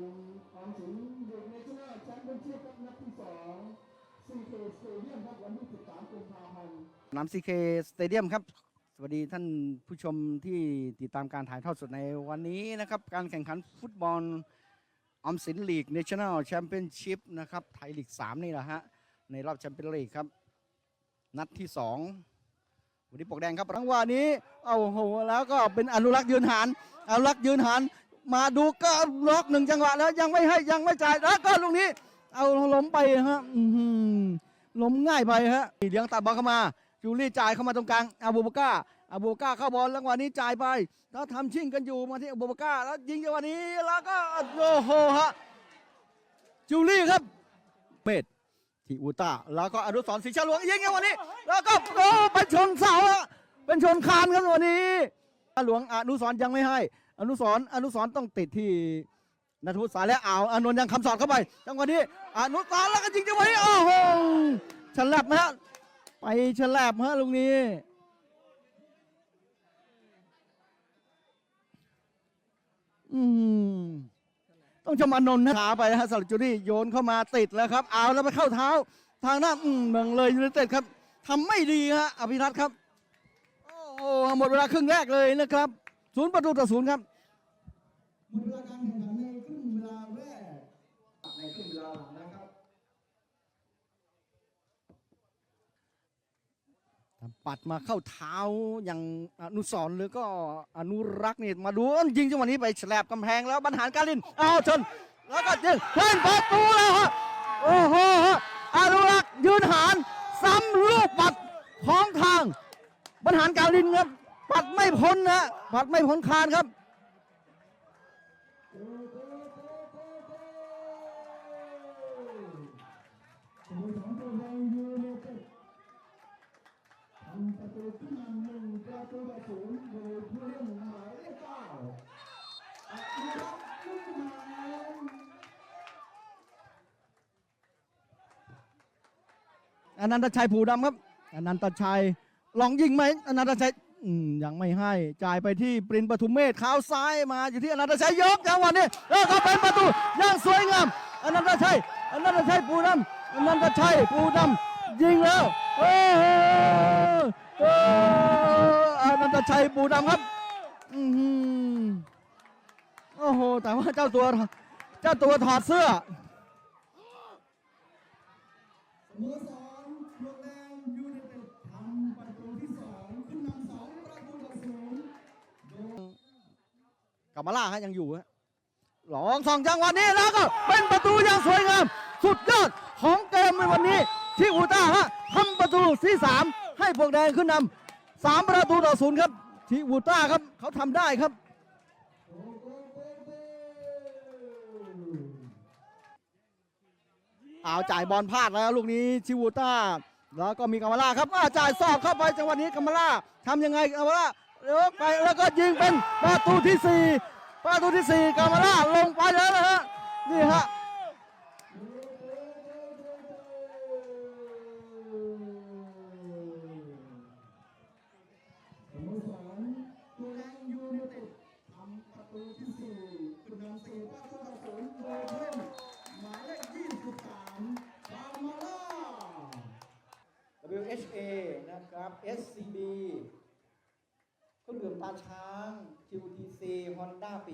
ในฟุตบอลอมสินเด็กในชนะแชมเปี้ยนชิพนัดที่สองซีเคสเตเดียมครับวันที่13กุมภาพันธ์สนามซีเคสเตเดียมครับ สวัสดีท่านผู้ชมที่ติดตามการถ่ายทอดสดในวันนี้นะครับ การแข่งขันฟุตบอลออมสินลีกเนชั่นแนลแชมเปี้ยนชิพนะครับไทยลีก 3 นี่แหละฮะ ในรอบแชมเปี้ยนลีกครับ นัดที่ 2 วันนี้ปกแดงครับรางวัลนี้ เอาโหแล้วก็เป็นอนุรักษ์ยืนหานอนุรักษ์ยืนหาน มาดูก็ล็อกหนึ่งจังหวะแล้วยังไม่ให้ยังไม่จ่ายแล้วก็ลูกนี้ เอาล้มไปฮะอื้อหือล้มง่ายไปฮะเลี้ยงตัดบอลเข้ามาจูลี่จ่ายเข้ามาตรงกลางอาบูบาก้าอาบูบาก้าเข้าบอลแล้ววันนี้จ่ายไป แล้วทำชิ่งกันอยู่มาที่อาบูบาก้าแล้วยิงจังหวะนี้แล้วก็โอ้โหฮะจูลี่ครับเมดที่อูต้าแล้วก็อนุสรณ์ศรีชาหลวงยิงจังหวะนี้ แล้วก็โอ้ไปชนเสาอะเป็นชนคานครับวันนี้ หลวงอนุสรยังไม่ให้ อนุสรอนุสรต้องติดที่นัทวุฒิสายและอ่าวอานนท์ยังคำสอดเข้าไปจังหวะนี้อนุสรแล้วก็ยิงจังหวะนี้โอ้โหฉลับฮะไปฉลาบฮะลุงนี้อืมต้องชมอนนท์นะขาไปฮะสำหรับจูดี้โยนเข้ามาติดแล้วครับ เอาแล้วไปเข้าเท้า ทางหน้าอืมเมืองเลยยูไนเต็ดครับทำไม่ดีฮะอภิรัตน์ครับ โอ้หมดเวลาครึ่งแรกเลยนะครับศูนย์ประตูต่อศูนย์ครับหมดเวลาการแข่งขันในครึ่งเวลาแรกในครึ่งเวลาหลังนะครับปัดมาเข้าเท้าอย่างอนุสรหรือก็อนุรักษ์นี่มาดูยิงจังหวะนี้ไปแฉลบกำแพงแล้วบรรหารการินเอาชนแล้วก็ยิงเล่นประตูแล้วฮะโอ้โหอนุรักษ์ยืนหารซ้ำลูกปัดของทา บรรหารการินครับปัดไม่พ้นนะปัดไม่พ้นคานครับสโมสรตัวแดงยูไนเต็ดทำประตูขึ้นนำหนึ่งประตูต่อศูนย์โดยผู้เล่นหมายเลขเก้าอนุรักษ์ลูกหมายอนันตชัยผูดำครับอนันตชัย ลองยิงไหมอนันตชัยอืมยังไม่ให้จ่ายไปที่ปรินปทุมเมธเท้าซ้ายมาอยู่ที่อนันตชัยยกจังหวะนี้แล้วก็เป็นประตูอย่างสวยงามอนันตชัยอนันตชัยปูดำอนันตชัยปูดำยิงแล้วโอ้โหโอ้อนันตชัยปูดำครับอือหือโอ้โหแต่ว่าเจ้าตัวเจ้าตัวถอดเสื้อ สโมสรตัวแดงยูไนเต็ดทำประตูที่สองขึ้นนำสองประตูต่อศูนย์โดย กลับมาล่าฮะยังอยู่ฮะหลองสองจังหวะนี้แล้วก็เป็นประตูอย่างสวยงาม สุดยอดของเกมในวันนี้ ที่อูต้าฮะทำประตูที่สามให้พวกแดงขึ้นนำสามประตูต่อศูนย์ครับ ที่อูต้าครับเขาทำได้ครับเอาจ่ายบอลพลาดแล้วลูกนี้ชิวูต้า แล้วก็มีกามาล่าครับอ่าจ่ายสอบเข้าไปจังหวะนี้กามาล่าทำยังไงกามาล่า ยวไปแล้วก็ยิงเป็นประตูที่สี่ประตูที่สี่กามาล่าลงไปแล้วนะฮะนี่ฮะสโมสรยูไนเต็ดทำประตูที่สี่ขึ้นนำสี่ประตูต่อศูนย์โดยผู้เล่นหมายเลขยี่สิบสามบามาล่า WHA นะครับ SCB เครื่องดื่มตาช้าง QTC Honda ปี